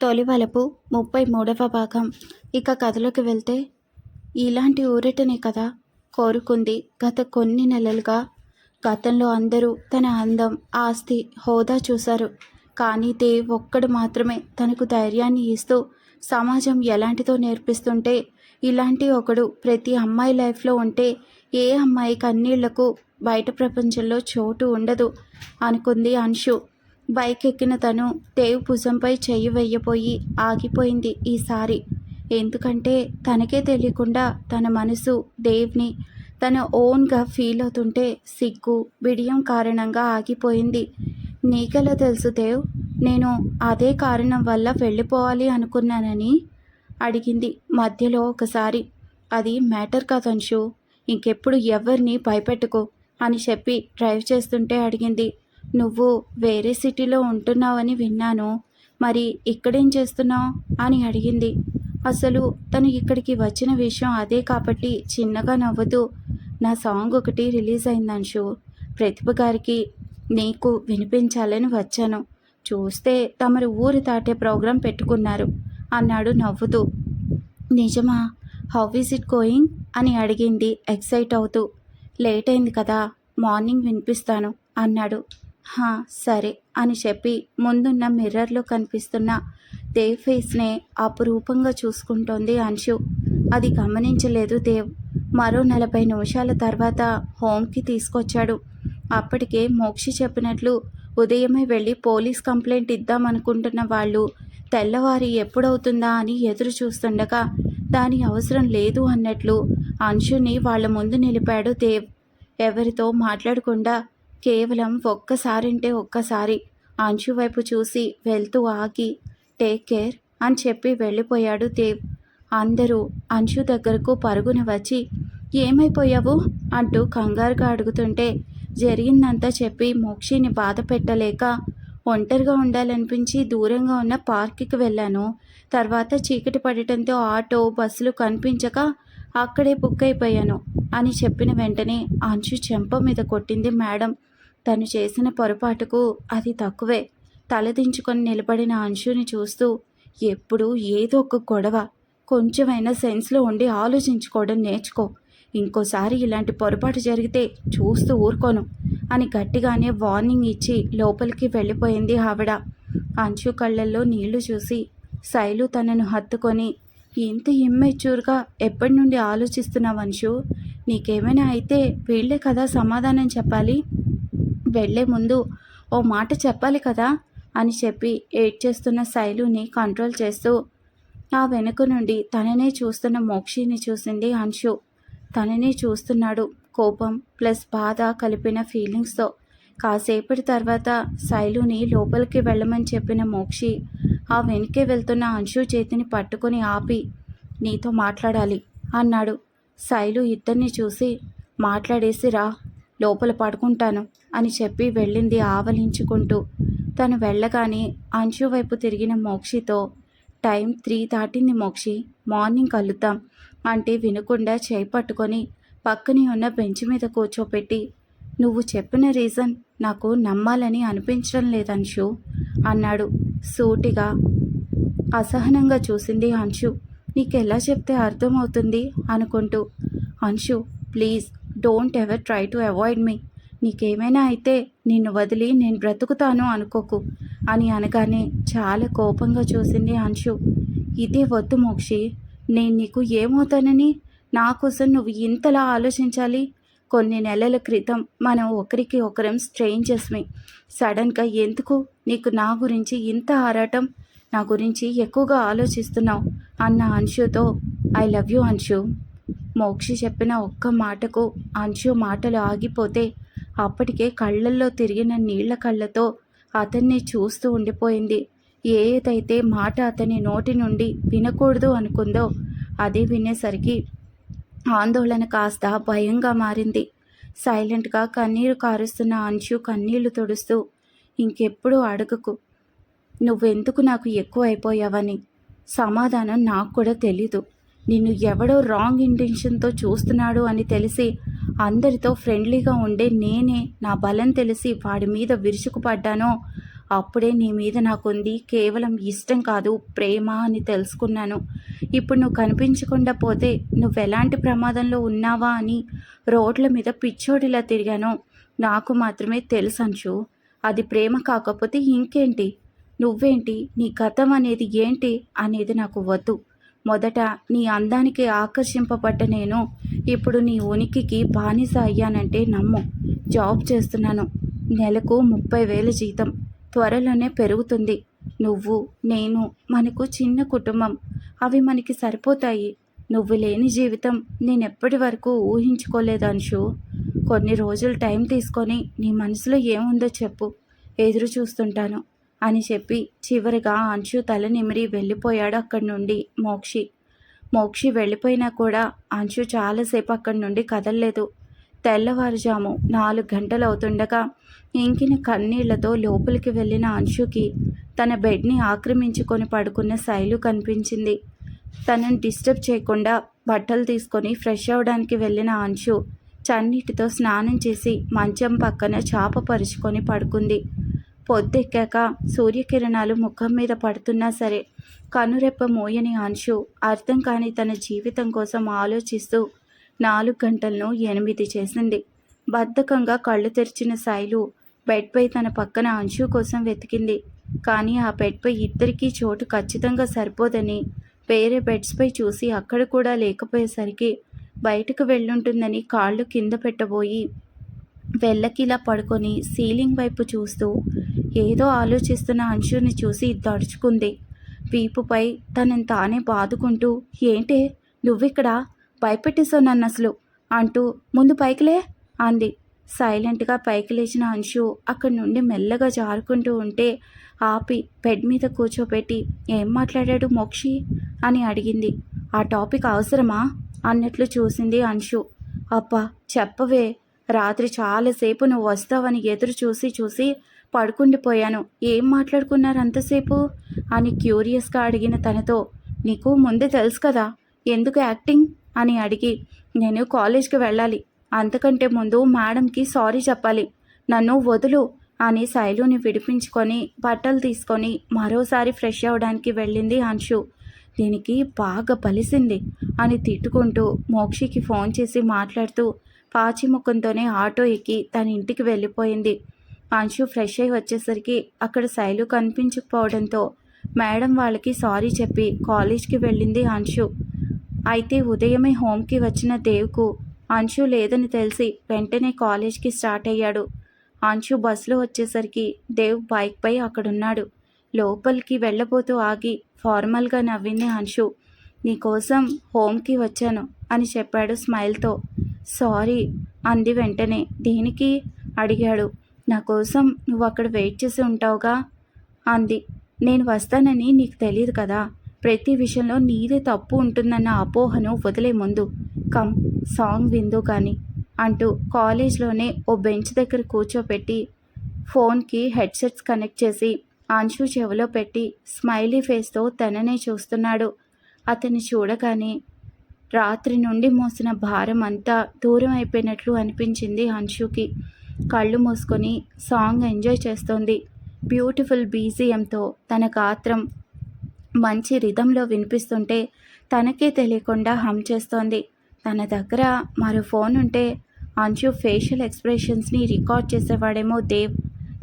తొలివలపు ముప్పై మూడవ భాగం. ఇక కథలోకి వెళ్తే ఇలాంటి ఊరటనే కదా కోరుకుంది గత కొన్ని నెలలుగా. గతంలో అందరూ తన అందం ఆస్తి హోదా చూశారు. కానీ దేవ్ ఒక్కడు మాత్రమే తనకు ధైర్యాన్ని ఇస్తూ సమాజం ఎలాంటిదో నేర్పిస్తుంటే ఇలాంటి ఒకడు ప్రతి అమ్మాయి లైఫ్లో ఉంటే ఏ అమ్మాయి కన్నీళ్ళకు బయట ప్రపంచంలో చోటు ఉండదు అనుకుంది అంశు. బైక్ ఎక్కిన తను దేవ్ భుజంపై చెయ్యి వెయ్యపోయి ఆగిపోయింది ఈసారి. ఎందుకంటే తనకే తెలియకుండా తన మనసు దేవ్ని తన ఓన్గా ఫీల్ అవుతుంటే సిగ్గు బిడియం కారణంగా ఆగిపోయింది. నీకెలా తెలుసు దేవ్? నేను అదే కారణం వల్ల వెళ్ళిపోవాలి అనుకున్నానని అడిగింది మధ్యలో ఒకసారి. అది మ్యాటర్ కాదంశు ఇంకెప్పుడు ఎవరిని భయపెట్టుకో అని చెప్పి డ్రైవ్ చేస్తుంటే అడిగింది. నువ్వు వేరే సిటీలో ఉంటున్నావని విన్నాను. మరి ఇక్కడేం చేస్తున్నావు? అని అడిగింది. అసలు తను ఇక్కడికి వచ్చిన విషయం అదే కాబట్టి చిన్నగా నవ్వుతూ నా సాంగ్ ఒకటి రిలీజ్ అయింది అంశు. ప్రతిభ గారికి నీకు వినిపించాలని వచ్చాను. చూస్తే తమరు ఊరు దాటే ప్రోగ్రాం పెట్టుకున్నారు అన్నాడు నవ్వుతూ. నిజమా? How is it going? అని అడిగింది ఎక్సైట్ అవుతూ. లేట్ అయింది కదా మార్నింగ్ వినిపిస్తాను అన్నాడు. హా సరే అని చెప్పి ముందున్న మిర్రర్లో కనిపిస్తున్న దేవ్ ఫేస్నే అపురూపంగా చూసుకుంటోంది అంశు. అది గమనించలేదు దేవ్. మరో నలభై నిమిషాల తర్వాత హోమ్కి తీసుకొచ్చాడు. అప్పటికే మోక్షి చెప్పినట్లు ఉదయమే వెళ్ళి పోలీస్ కంప్లైంట్ ఇద్దామనుకుంటున్న వాళ్ళు తెల్లవారి ఎప్పుడవుతుందా అని ఎదురు చూస్తుండగా దాని అవసరం లేదు అన్నట్లు అంశుని వాళ్ళ ముందు నిలిపాడు దేవ్. ఎవరితో మాట్లాడకుండా కేవలం ఒక్కసారింటే ఒక్కసారి అంచు వైపు చూసి వెళ్తూ ఆగి టేక్ కేర్ అని చెప్పి వెళ్ళిపోయాడు దేవ్. అందరూ అంశు దగ్గరకు పరుగున వచ్చి ఏమైపోయావు? అంటూ కంగారుగా అడుగుతుంటే జరిగిందంతా చెప్పి మోక్షిని బాధ పెట్టలేక ఒంటరిగా ఉండాలనిపించి దూరంగా ఉన్న పార్క్కి వెళ్ళాను. తర్వాత చీకటి పడటంతో ఆటో బస్సులు కనిపించక అక్కడే బుక్ అయిపోయాను అని చెప్పిన వెంటనే అంశు చెంప మీద కొట్టింది మేడం. తను చేసిన పొరపాటుకు అది తక్కువే. తలదించుకొని నిలబడిన అంశుని చూస్తూ ఎప్పుడు ఏదో ఒక గొడవ. కొంచెమైనా సెన్స్లో ఉండి ఆలోచించుకోవడం నేర్చుకో. ఇంకోసారి ఇలాంటి పొరపాటు జరిగితే చూస్తూ ఊరుకోను అని గట్టిగానే వార్నింగ్ ఇచ్చి లోపలికి వెళ్ళిపోయింది ఆవిడ. అంచు కళ్ళల్లో నీళ్ళు చూసి శైలు తనను హత్తుకొని ఇంత ఇమ్మెచ్యూర్గా ఎప్పటి నుండి ఆలోచిస్తున్నావు అంశు? నీకేమైనా అయితే వీళ్ళే కదా సమాధానం చెప్పాలి? వెళ్ళే ముందు ఓ మాట చెప్పాలి కదా అని చెప్పి ఏడ్చేస్తున్న శైలుని కంట్రోల్ చేస్తూ ఆ వెనుక నుండి తననే చూస్తున్న మోక్షిని చూసింది అంశు తననే చూస్తున్నాడు. కోపం ప్లస్ బాధ కలిపిన ఫీలింగ్స్తో. కాసేపటి తర్వాత శైలుని లోపలికి వెళ్ళమని చెప్పిన మోక్షి ఆ వెనుకే వెళ్తున్న అంశు చేతిని పట్టుకొని ఆపి నీతో మాట్లాడాలి అన్నాడు. శైలు ఇద్దరిని చూసి మాట్లాడేసి రా. లోపల పడుకుంటాను అని చెప్పి వెళ్ళింది ఆవలించుకుంటూ. తను వెళ్ళగానే అంశు వైపు తిరిగిన మోక్షితో టైం త్రీ దాటింది మోక్షి మార్నింగ్ కలుద్దాం అంటే వినకుండా చేయి పట్టుకొని పక్కనే ఉన్న బెంచ్ మీద కూర్చోపెట్టి నువ్వు చెప్పిన రీజన్ నాకు నమ్మాలని అనిపించడం లేదు అంశు అన్నాడు సూటిగా. అసహనంగా చూసింది అంశు నీకెలా చెప్తే అర్థమవుతుంది అనుకుంటూ Anshu please don't ever try to avoid me నీకేమైనా అయితే నిన్ను వదిలి నేను బ్రతుకుతాను అనుకోకు అని అనగానే చాలా కోపంగా చూసింది అంశు. ఇదే వద్దు మోక్షి నేను నీకు ఏమవుతానని? నా కోసం నువ్వు ఇంతలా ఆలోచించాలి? కొన్ని నెలల క్రితం మనం ఒకరికి ఒకరం స్ట్రేంజర్స్మి సడన్గా ఎందుకు? నీకు నా గురించి ఇంత ఆరాటం? నా గురించి ఎక్కువగా ఆలోచిస్తున్నావు? అన్న అంశుతో I love you Anshu Mokshi చెప్పిన ఒక్క మాటకు అంశు మాటలు ఆగిపోతే అప్పటికే కళ్ళల్లో తిరిగిన నీళ్ళ కళ్ళతో అతన్ని చూస్తూ ఉండిపోయింది. ఏదైతే మాట అతని నోటి నుండి వినకూడదు అనుకుందో అది వినేసరికి ఆందోళన కాస్త భయంగా మారింది. సైలెంట్గా కన్నీరు కారుస్తున్న అంశు కన్నీళ్ళు తుడుస్తూ ఇంకెప్పుడు అడగకు. నువ్వెందుకు నాకు ఎక్కువ అయిపోయావని సమాధానం నాకు కూడా తెలీదు. నిన్ను ఎవడో రాంగ్ ఇంటెన్షన్తో చూస్తున్నాడు అని తెలిసి అందరితో ఫ్రెండ్లీగా ఉండే నేనే నా బలం తెలిసి వాడి మీద విరుచుకుపడ్డానో అప్పుడే నీ మీద నాకుంది కేవలం ఇష్టం కాదు ప్రేమ అని తెలుసుకున్నాను. ఇప్పుడు నువ్వు కనిపించకుండా పోతే నువ్వు ఎలాంటి ప్రమాదంలో ఉన్నావా అని రోడ్ల మీద పిచ్చోడిలా తిరిగానో నాకు మాత్రమే తెలుసు అంశు. అది ప్రేమ కాకపోతే ఇంకేంటి? నువ్వేంటి? నీ గతం అనేది ఏంటి? అనేది నాకు వద్దు. మొదట నీ అందానికి ఆకర్షింపబడ్డ నేను. ఇప్పుడు నీ ఉనికికి బానిస అయ్యానంటే నమ్ము. జాబ్ చేస్తున్నాను. నెలకు ముప్పై వేల జీతం. త్వరలోనే పెరుగుతుంది. నువ్వు నేను మనకు చిన్న కుటుంబం. అవి మనకి సరిపోతాయి. నువ్వు లేని జీవితం నేను ఎప్పటి వరకు ఊహించుకోలేదు అంశు. కొన్ని రోజులు టైం తీసుకొని నీ మనసులో ఏముందో చెప్పు. ఎదురు చూస్తుంటాను. అని చెప్పి చివరిగా అంశు తల నిమిరి వెళ్ళిపోయాడు అక్కడి నుండి మోక్షి. మోక్షి వెళ్ళిపోయినా కూడా అంశు చాలాసేపు అక్కడి నుండి కదలలేదు. తెల్లవారుజాము నాలుగు గంటలు అవుతుండగా ఇంకిన కన్నీళ్ళతో లోపలికి వెళ్ళిన అంశుకి తన బెడ్ని ఆక్రమించుకొని పడుకున్న శైలు కనిపించింది. తనని డిస్టర్బ్ చేయకుండా బట్టలు తీసుకొని ఫ్రెష్ అవడానికి వెళ్ళిన అంశు చన్నీటితో స్నానం చేసి మంచం పక్కన చాప పరుచుకొని పడుకుంది. పొద్దెక్కాక సూర్యకిరణాలు ముఖం మీద పడుతున్నా సరే కనురెప్ప మోయని అంశు అర్థం కాని తన జీవితం కోసం ఆలోచిస్తూ నాలుగు గంటలను ఎనిమిది చేసింది. బద్ధకంగా కళ్ళు తెరిచిన శైలు బెడ్పై తన పక్కన అంశు కోసం వెతికింది. కానీ ఆ బెడ్పై ఇద్దరికీ చోటు ఖచ్చితంగా సరిపోదని వేరే బెడ్స్పై చూసి అక్కడ కూడా లేకపోయేసరికి బయటకు వెళ్ళుంటుందని కాళ్ళు కింద పెట్టబోయి వెళ్ళకిలా పడుకొని సీలింగ్ వైపు చూస్తూ ఏదో ఆలోచిస్తున్న అంశుని చూసి దడుచుకుంది. వీపుపై తనని తానే బాదుకుంటూ ఏంటే నువ్విక్కడ? భయపెట్టేశావు నన్ను అసలు. అంటూ ముందు పైకిలే? అంది. సైలెంట్గా పైకి లేచిన అంశు అక్కడి నుండి మెల్లగా జారుకుంటూ ఉంటే ఆపి బెడ్ మీద కూర్చోబెట్టి ఏం మాట్లాడాడు మోక్షి? అని అడిగింది. ఆ టాపిక్ అవసరమా? అన్నట్లు చూసింది అంశు. అబ్బా చెప్పవే రాత్రి చాలాసేపు నువ్వు వస్తావని ఎదురు చూసి చూసి పడుకుండిపోయాను. ఏం మాట్లాడుకున్నారు అంతసేపు? అని క్యూరియస్గా అడిగిన తనతో. నీకు ముందే తెలుసు కదా ఎందుకు యాక్టింగ్? అని అడిగి. నేను కాలేజ్కి వెళ్ళాలి. అంతకంటే ముందు మేడంకి సారీ చెప్పాలి. నన్ను వదులు అని శైలుని విడిపించుకొని బట్టలు తీసుకొని మరోసారి ఫ్రెష్ అవ్వడానికి వెళ్ళింది అంశు. దీనికి బాగా బలిసింది అని తిట్టుకుంటూ మోక్షికి ఫోన్ చేసి మాట్లాడుతూ పాచి ముఖంతోనే ఆటో ఎక్కి తన ఇంటికి వెళ్ళిపోయింది. అంశు ఫ్రెష్ అయి వచ్చేసరికి అక్కడ శైలు కనిపించకపోవడంతో మేడం వాళ్ళకి సారీ చెప్పి కాలేజ్కి వెళ్ళింది అంశు. అయితే ఉదయమే హోమ్కి వచ్చిన దేవ్కు అంశు లేదని తెలిసి వెంటనే కాలేజ్కి స్టార్ట్ అయ్యాడు. అంశు బస్సులో వచ్చేసరికి దేవ్ బైక్పై అక్కడున్నాడు. లోపలికి వెళ్ళబోతూ ఆగి ఫార్మల్గా నవ్వింది అంశు. నీకోసం హోమ్కి వచ్చాను. అని చెప్పాడు స్మైల్తో. సారీ అంది వెంటనే. దేనికి? అడిగాడు. నా కోసం నువ్వు అక్కడ వెయిట్ చేసి ఉంటావుగా? అంది. నేను వస్తానని నీకు తెలియదు కదా. ప్రతి విషయంలో నీదే తప్పు ఉంటుందన్న అపోహను వదిలే ముందు. కమ్ సాంగ్ విందు కానీ అంటూ కాలేజ్లోనే ఓ బెంచ్ దగ్గర కూర్చోపెట్టి ఫోన్కి హెడ్సెట్స్ కనెక్ట్ చేసి అంశు చెవిలో పెట్టి స్మైలీ ఫేస్తో తననే చూస్తున్నాడు. అతన్ని చూడగానే రాత్రి నుండి మోసిన భారం అంతా దూరం అయిపోయినట్లు అనిపించింది అంశుకి కళ్ళు మూసుకొని సాంగ్ ఎంజాయ్ చేస్తోంది. బ్యూటిఫుల్ బీజిఎంతో తన గాత్రం మంచి రిధంలో వినిపిస్తుంటే తనకే తెలియకుండా హమ్ చేస్తోంది. తన దగ్గర మరో ఫోన్ ఉంటే అంశు ఫేషియల్ ఎక్స్ప్రెషన్స్ని రికార్డ్ చేసేవాడేమో దేవ్.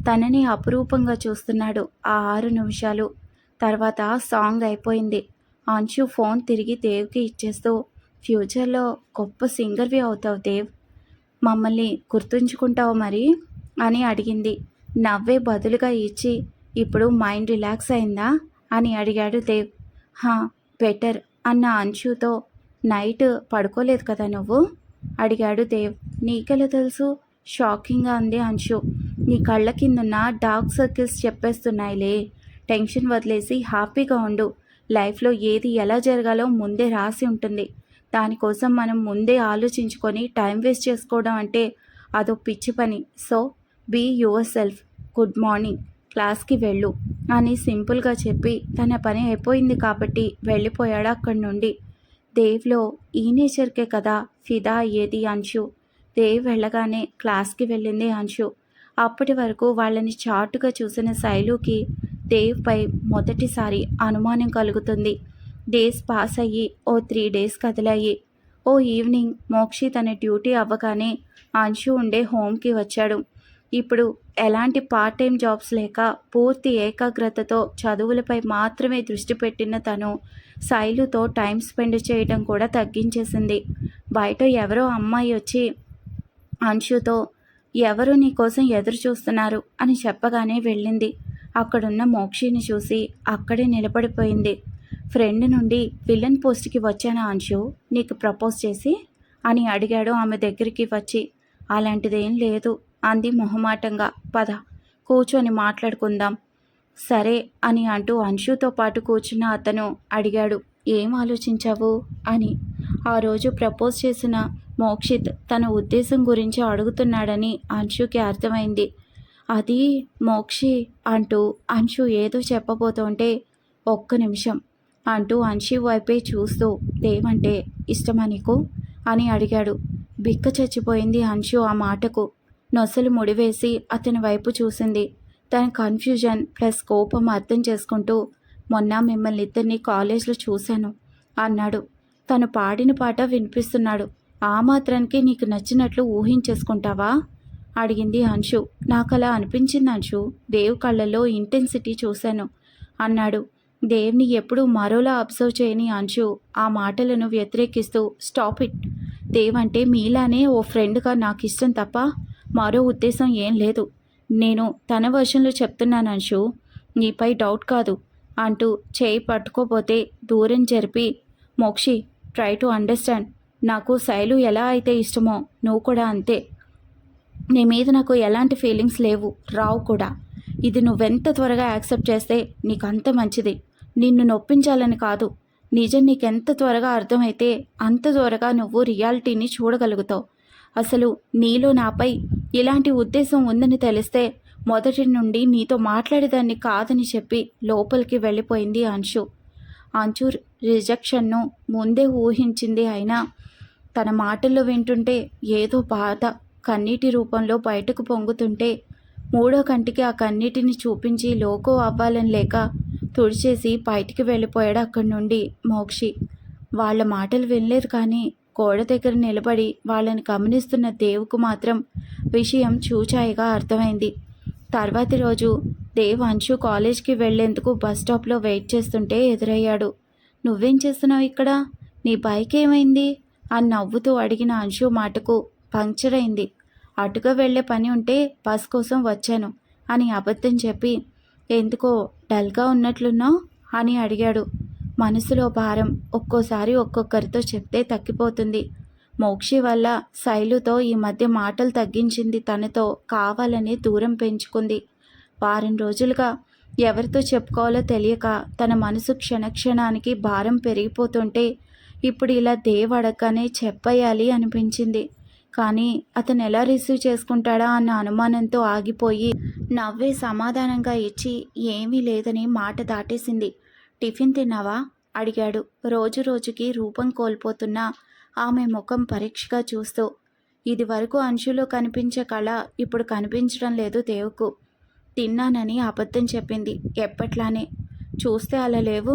తనని అపురూపంగా చూస్తున్నాడు ఆ ఆరు నిమిషాలు. తర్వాత సాంగ్ అయిపోయింది. అంశు ఫోన్ తిరిగి దేవ్కి ఇచ్చేస్తూ ఫ్యూచర్లో గొప్ప సింగర్వి అవుతావు దేవ్. మమ్మల్ని గుర్తుంచుకుంటావు మరి? అని అడిగింది. నవ్వే బదులుగా ఇచ్చి ఇప్పుడు మైండ్ రిలాక్స్ అయిందా? అని అడిగాడు దేవ్. హా బెటర్ అన్న అంశుతో నైట్ పడుకోలేదు కదా నువ్వు? అడిగాడు దేవ్. నీకెలా తెలుసు? షాకింగ్గా అంది అంశు. నీ కళ్ళ కిందున్న డార్క్ సర్కిల్స్ చెప్పేస్తున్నాయిలే. టెన్షన్ వదిలేసి హ్యాపీగా ఉండు. లైఫ్లో ఏది ఎలా జరగాలో ముందే రాసి ఉంటుంది. దానికోసం మనం ముందే ఆలోచించుకొని టైం వేస్ట్ చేసుకోవడం అంటే అదో పిచ్చి పని. So be yourself. Good morning. క్లాస్కి వెళ్ళు అని సింపుల్గా చెప్పి తన పని అయిపోయింది కాబట్టి వెళ్ళిపోయాడు అక్కడి నుండి. దేవ్లో ఈ నేచర్కే కదా ఫిదా అయ్యేది అంశు. దేవ్ వెళ్ళగానే క్లాస్కి వెళ్ళింది అంశు. అప్పటి వరకు వాళ్ళని చాటుగా చూసిన శైలుకి దేవ్పై మొదటిసారి అనుమానం కలుగుతుంది. డేస్ పాస్ అయ్యి ఓ త్రీ డేస్ కదిలాయి. ఓ ఈవినింగ్ మోక్షి తన డ్యూటీ అవ్వగానే అంశు ఉండే హోమ్కి వచ్చాడు. ఇప్పుడు ఎలాంటి పార్ట్ టైం జాబ్స్ లేక పూర్తి ఏకాగ్రతతో చదువులపై మాత్రమే దృష్టి పెట్టిన తను శైలుతో టైం స్పెండ్ చేయడం కూడా తగ్గించేసింది. బయట ఎవరో అమ్మాయి వచ్చి అంశుతో ఎవరు నీ కోసం ఎదురు చూస్తున్నారు? అని చెప్పగానే వెళ్ళింది. అక్కడున్న మోక్షిని చూసి అక్కడే నిలబడిపోయింది. ఫ్రెండ్ నుండి విలన్ పోస్ట్కి వచ్చాను అంశు? నీకు ప్రపోజ్ చేసి? అని అడిగాడు ఆమె దగ్గరికి వచ్చి. అలాంటిదేం లేదు అంది మొహమాటంగా. పద కూర్చొని మాట్లాడుకుందాం. సరే అని అంటూ అంశుతో పాటు కూర్చున్న అతను అడిగాడు. ఏం ఆలోచించావు? అని. ఆ రోజు ప్రపోజ్ చేసిన మోక్షిత్ తన ఉద్దేశం గురించి అడుగుతున్నాడని అంశుకి అర్థమైంది. అది మోక్షి అంటూ అంశు ఏదో చెప్పబోతుంటే ఒక్క నిమిషం. అంటూ అంశు వైపే చూస్తూ దేవంటే ఇష్టమా నీకు? అని అడిగాడు. బిక్క చచ్చిపోయింది అంశు ఆ మాటకు. నొసలు ముడివేసి అతని వైపు చూసింది. తన కన్ఫ్యూజన్ ప్లస్ కోపం అర్థం చేసుకుంటూ మొన్న మిమ్మల్ని ఇద్దరిని కాలేజ్లో చూశాను అన్నాడు. తను పాడిన పాట వినిపిస్తున్నాడు. ఆ మాత్రానికి నీకు నచ్చినట్లు ఊహించేసుకుంటావా? అడిగింది అంశు. నాకు అలా అనిపించింది అంశు. దేవు కళ్ళల్లో ఇంటెన్సిటీ చూశాను అన్నాడు. దేవ్ని ఎప్పుడూ మరోలా అబ్జర్వ్ చేయని అంశు ఆ మాటలను వ్యతిరేకిస్తూ స్టాప్ ఇట్. దేవ్ అంటే మీలానే ఓ ఫ్రెండ్గా నాకు ఇష్టం తప్ప మరో ఉద్దేశం ఏం లేదు. నేను తన వర్షన్లో చెప్తున్నాను అంశు నీపై డౌట్ కాదు అంటూ చేయి పట్టుకోపోతే దూరం జరిపి మోక్షి ట్రై టు అండర్స్టాండ్. నాకు శైలు ఎలా అయితే ఇష్టమో నువ్వు కూడా అంతే. నీ మీద నాకు ఎలాంటి ఫీలింగ్స్ లేవు. రావు కూడా. ఇది నువ్వెంత త్వరగా యాక్సెప్ట్ చేస్తే నీకు అంత మంచిది. నిన్ను నొప్పించాలని కాదు. నిజం నీకెంత త్వరగా అర్థమైతే అంత త్వరగా నువ్వు రియాలిటీని చూడగలుగుతావు. అసలు నీలో నాపై ఇలాంటి ఉద్దేశం ఉందని తెలిస్తే మొదటి నుండి నీతో మాట్లాడేదాన్ని కాదని చెప్పి లోపలికి వెళ్ళిపోయింది అంశు. అంశు రిజెక్షన్ను ముందే ఊహించింది అయినా తన మాటల్లో వింటుంటే ఏదో బాధ కన్నీటి రూపంలో బయటకు పొంగుతుంటే మూడో కంటికి ఆ కన్నీటిని చూపించి లోకో అవ్వాలని లేక తుడిచేసి బయటికి వెళ్ళిపోయాడు అక్కడి నుండి మోక్షి. వాళ్ళ మాటలు వినలేదు కానీ గోడ దగ్గర నిలబడి వాళ్ళని గమనిస్తున్న దేవుకు మాత్రం విషయం చూచాయిగా అర్థమైంది. తర్వాతి రోజు దేవ్ అంశు కాలేజ్కి వెళ్ళేందుకు బస్ స్టాప్లో వెయిట్ చేస్తుంటే ఎదురయ్యాడు. నువ్వేం చేస్తున్నావు ఇక్కడ? నీ బైక్ ఏమైంది? అని నవ్వుతూ అడిగిన అంశు మాటకు పంక్చర్ అయింది. అటుగా వెళ్ళే పని ఉంటే బస్ కోసం వచ్చాను అని అబద్ధం చెప్పి ఎందుకో డల్గా ఉన్నట్లున్నావు అని అడిగాడు. మనసులో భారం ఒక్కోసారి ఒక్కొక్కరితో చెప్తే తగ్గిపోతుంది. మోక్షి వల్ల శైలుతో ఈ మధ్య మాటలు తగ్గించింది తనతో కావాలని దూరం పెంచుకుంది. వారం రోజులుగా ఎవరితో చెప్పుకోవాలో తెలియక తన మనసు క్షణక్షణానికి భారం పెరిగిపోతుంటే ఇప్పుడు ఇలా దేవ్ అడగగానే చెప్పేయాలి అనిపించింది. కానీ అతను ఎలా రిసీవ్ చేసుకుంటాడా అన్న అనుమానంతో ఆగిపోయి నవ్వే సమాధానంగా ఇచ్చి ఏమీ లేదని మాట దాటేసింది. టిఫిన్ తిన్నావా? అడిగాడు. రోజు రోజుకి రూపం కోల్పోతున్న ఆమె ముఖం పరీక్షగా చూస్తూ ఇది వరకు అంశులో కనిపించే కళ ఇప్పుడు కనిపించడం లేదు దేవుకు. తిన్నానని అబద్ధం చెప్పింది. ఎప్పట్లానే? చూస్తే అలా లేవు?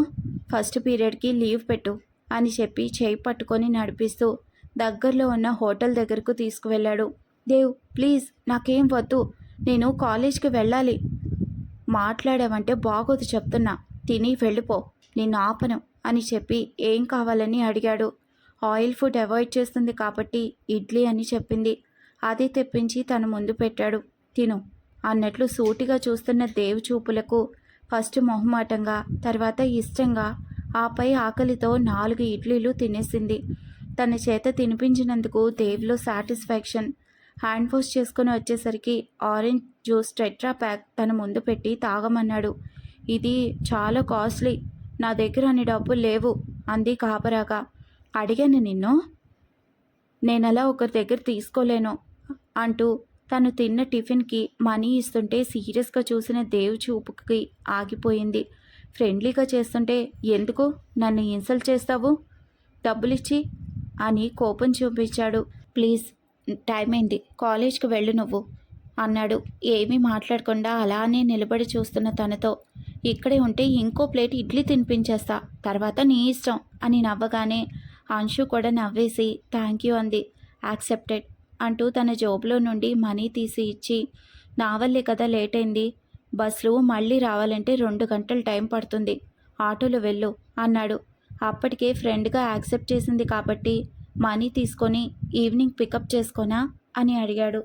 ఫస్ట్ పీరియడ్కి లీవ్ పెట్టు అని చెప్పి చేయి పట్టుకొని నడిపిస్తూ దగ్గరలో ఉన్న హోటల్ దగ్గరకు తీసుకువెళ్ళాడు. దేవ్ ప్లీజ్ నాకేం వద్దు. నేను కాలేజ్కి వెళ్ళాలి. మాట్లాడావంటే బాగోదు చెప్తున్నా. తిని వెళ్ళిపో. నిన్ను ఆపను అని చెప్పి ఏం కావాలని అడిగాడు. ఆయిల్ ఫుడ్ అవాయిడ్ చేస్తుంది కాబట్టి ఇడ్లీ అని చెప్పింది. అది తెప్పించి తన ముందు పెట్టాడు. తిను అన్నట్లు సూటిగా చూస్తున్న దేవ్ చూపులకు ఫస్ట్ మొహమాటంగా తర్వాత ఇష్టంగా ఆపై ఆకలితో నాలుగు ఇడ్లీలు తినేసింది. తన చేత తినిపించినందుకు దేవ్లో సాటిస్ఫాక్షన్ హ్యాండ్ వాష్ చేసుకుని వచ్చేసరికి ఆరెంజ్ జ్యూస్ టెట్రా ప్యాక్ తన ముందు పెట్టి తాగమన్నాడు. ఇది చాలా కాస్ట్లీ. నా దగ్గర అన్ని డబ్బులు లేవు అంది కాపరాగా. అడిగాను నిన్ను? నేనలా ఒకరి దగ్గర తీసుకోలేను అంటూ తను తిన్న టిఫిన్కి మనీ ఇస్తుంటే సీరియస్గా చూసిన దేవ్ చూపుకి ఆగిపోయింది. ఫ్రెండ్లీగా చేస్తుంటే ఎందుకు? నన్ను ఇన్సల్ట్ చేస్తావు? డబ్బులిచ్చి అని కోపం చూపించాడు. ప్లీజ్ టైం అయింది. కాలేజ్కి వెళ్ళు నువ్వు అన్నాడు. ఏమీ మాట్లాడకుండా అలానే నిలబడి చూస్తున్న తనతో. ఇక్కడే ఉంటే ఇంకో ప్లేట్ ఇడ్లీ తినిపించేస్తా. తర్వాత నీ ఇష్టం అని నవ్వగానే అంశు కూడా నవ్వేసి థ్యాంక్ యూ అంది. యాక్సెప్టెడ్ అంటూ తన జోబులో నుండి మనీ తీసి ఇచ్చి నా వల్లే కదా లేట్ అయింది. బస్సులు మళ్ళీ రావాలంటే రెండు గంటలు టైం పడుతుంది. ఆటోలో వెళ్ళు అన్నాడు. అప్పటికే ఫ్రెండ్గా యాక్సెప్ట్ చేసింది కాబట్టి మనీ తీసుకొని ఈవినింగ్ పికప్ చేసుకోనా? అని అడిగాడు.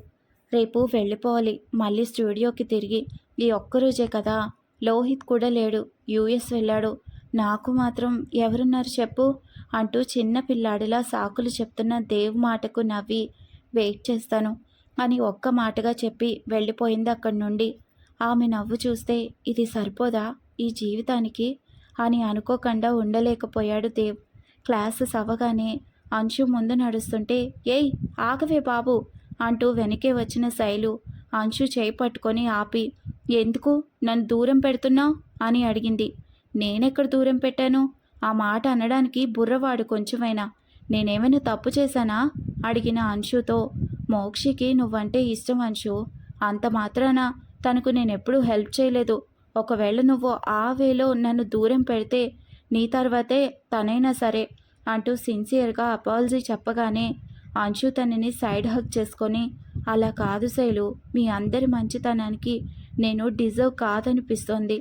రేపు వెళ్ళిపోవాలి. మళ్ళీ స్టూడియోకి తిరిగి ఈ ఒక్కరోజే కదా. లోహిత్ కూడా లేడు. యూఎస్ వెళ్ళాడు. నాకు మాత్రం ఎవరున్నారు చెప్పు? అంటూ చిన్న పిల్లాడిలా సాకులు చెప్తున్న దేవ్ మాటకు నవ్వి వెయిట్ చేస్తాను అని ఒక్క మాటగా చెప్పి వెళ్ళిపోయింది అక్కడి నుండి. ఆమె నవ్వు చూస్తే ఇది సరిపోదా? ఈ జీవితానికి? అని అనుకోకుండా ఉండలేకపోయాడు దేవ్. క్లాసెస్ అవ్వగానే అంశు ముందు నడుస్తుంటే ఏయ్ ఆగవే బాబు అంటూ వెనకే వచ్చిన శైలు అంశు చేయి పట్టుకొని ఆపి ఎందుకు? నన్ను దూరం పెడుతున్నావు? అని అడిగింది. నేనెక్కడ దూరం పెట్టాను? ఆ మాట అనడానికి బుర్రవాడు కొంచెమైనా. నేనేమైనా తప్పు చేశానా? అడిగిన అంశుతో మోక్షికి నువ్వంటే ఇష్టం అంశు. అంత మాత్రాన? తనకు నేనెప్పుడూ హెల్ప్ చేయలేదు. ఒకవేళ నువ్వు ఆ వేలో నన్ను దూరం పెడితే నీ తర్వాతే తనైనా సరే అంటూ సిన్సియర్గా అపాలజీ చెప్పగానే అంశు తనని సైడ్ హక్ చేసుకొని అలా కాదు శైలు మీ అందరి మంచితనానికి నేను డిజర్వ్ కాదనిపిస్తోంది.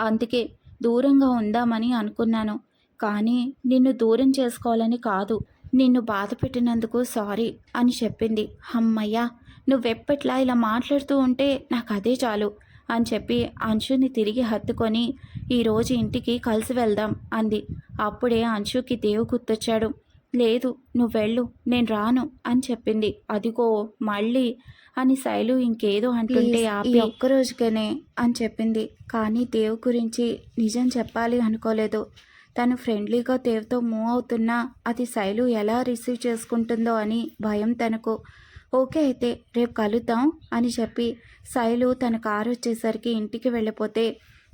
అందుకే దూరంగా ఉందామని అనుకున్నాను. కానీ నిన్ను దూరం చేసుకోవాలని కాదు. నిన్ను బాధ పెట్టినందుకు సారీ అని చెప్పింది. అమ్మయ్యా నువ్వెప్పట్లా ఇలా మాట్లాడుతూ ఉంటే నాకు అదే చాలు. అని చెప్పి అంశుని తిరిగి హత్తుకొని ఈరోజు ఇంటికి కలిసి వెళ్దాం అంది. అప్పుడే అంశుకి దేవు గుర్తొచ్చాడు. లేదు నువ్వు వెళ్ళు నేను రాను అని చెప్పింది. అదిగో మళ్ళీ అని శైలు ఇంకేదో అంటుంటే ఆపి ఈ ఒక్క రోజుకనే అని చెప్పింది. కానీ దేవ్ గురించి నిజం చెప్పాలి అనుకోలేదు. తను ఫ్రెండ్లీగా దేవ్తో మూవ్ అవుతున్నా అది శైలు ఎలా రిసీవ్ చేసుకుంటుందో అని భయం తనకు. ఓకే అయితే రేపు కలుద్దాం అని చెప్పి శైలు తన కారు వచ్చేసరికి ఇంటికి వెళ్ళిపోతే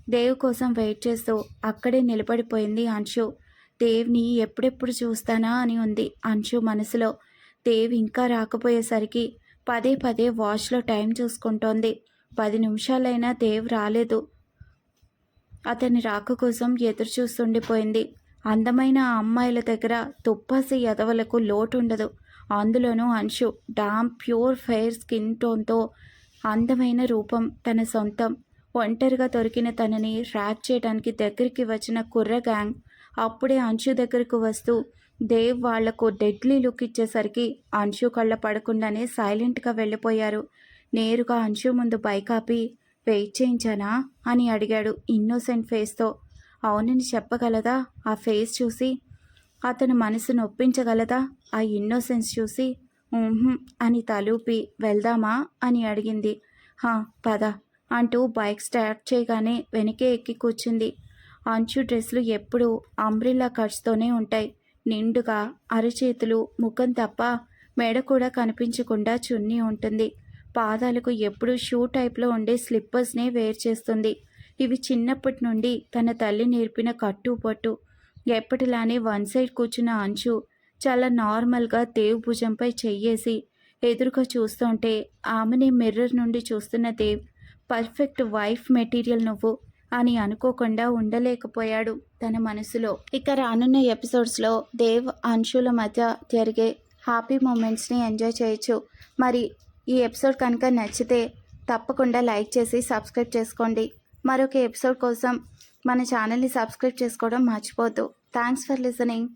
దేవ్ కోసం వెయిట్ చేస్తూ అక్కడే నిలబడిపోయింది అంశు. దేవ్ని ఎప్పుడెప్పుడు చూస్తానా అని ఉంది అంశు మనసులో. దేవ్ ఇంకా రాకపోయేసరికి పదే పదే వాచ్లో టైం చూసుకుంటోంది. పది నిమిషాలైనా దేవ్ రాలేదు. అతని రాక కోసం ఎదురు చూస్తుండిపోయింది. అందమైన అమ్మాయిల దగ్గర తుప్పాసి ఎదవలకు లోటు ఉండదు అందులోనూ Anshu damn pure fair skin టోన్తో అందమైన రూపం తన సొంతం. ఒంటరిగా దొరికిన తనని ర్యాక్ చేయడానికి దగ్గరికి వచ్చిన కుర్ర గ్యాంగ్ అప్పుడే అంశు దగ్గరకు వస్తూ దేవ్ వాళ్ళకు డెడ్లీ లుక్ ఇచ్చేసరికి అంశు కళ్ళ పడకుండానే సైలెంట్గా వెళ్ళిపోయారు. నేరుగా అంశు ముందు బైక్ ఆపి వెయిట్ చేయించానా? అని అడిగాడు ఇన్నోసెంట్ ఫేస్తో అవునని చెప్పగలదా? ఆ ఫేస్ చూసి. అతను మనసు నొప్పించగలదా? ఆ ఇన్నోసెన్స్ చూసి. అని తలూపి వెళ్దామా అని అడిగింది. హా పద అంటూ బైక్ స్టార్ట్ చేయగానే వెనకే ఎక్కి కూర్చుంది. అంచు డ్రెస్లు ఎప్పుడూ అంబ్రిల్లా కట్స్తోనే ఉంటాయి. నిండుగా అరచేతులు ముఖం తప్ప మెడ కూడా కనిపించకుండా చున్నీ ఉంటుంది. పాదాలకు ఎప్పుడూ షూ టైప్లో ఉండే స్లిప్పర్స్నే వేర్ చేస్తుంది. ఇవి చిన్నప్పటి నుండి తన తల్లి నేర్పిన కట్టు పట్టు ఎప్పటిలానే వన్ సైడ్ కూర్చున్న అంచు చాలా నార్మల్గా దేవ్ భుజంపై చెయ్యేసి ఎదురుగా చూస్తుంటే ఆమెని మిర్రర్ నుండి చూస్తున్న దేవ్ పర్ఫెక్ట్ వైఫ్ మెటీరియల్ నువ్వు అని అనుకోకుండా ఉండలేకపోయాడు తన మనసులో. ఇక రానున్న ఎపిసోడ్స్లో దేవ్ అంశుల మధ్య జరిగే హ్యాపీ మూమెంట్స్ని ఎంజాయ్ చేయొచ్చు. మరి ఈ ఎపిసోడ్ కనుక నచ్చితే తప్పకుండా లైక్ చేసి సబ్స్క్రైబ్ చేసుకోండి. మరొక ఎపిసోడ్ కోసం మన ఛానల్ని సబ్స్క్రైబ్ చేసుకోవడం మర్చిపోద్దు థ్యాంక్స్ ఫర్ లిసనింగ్.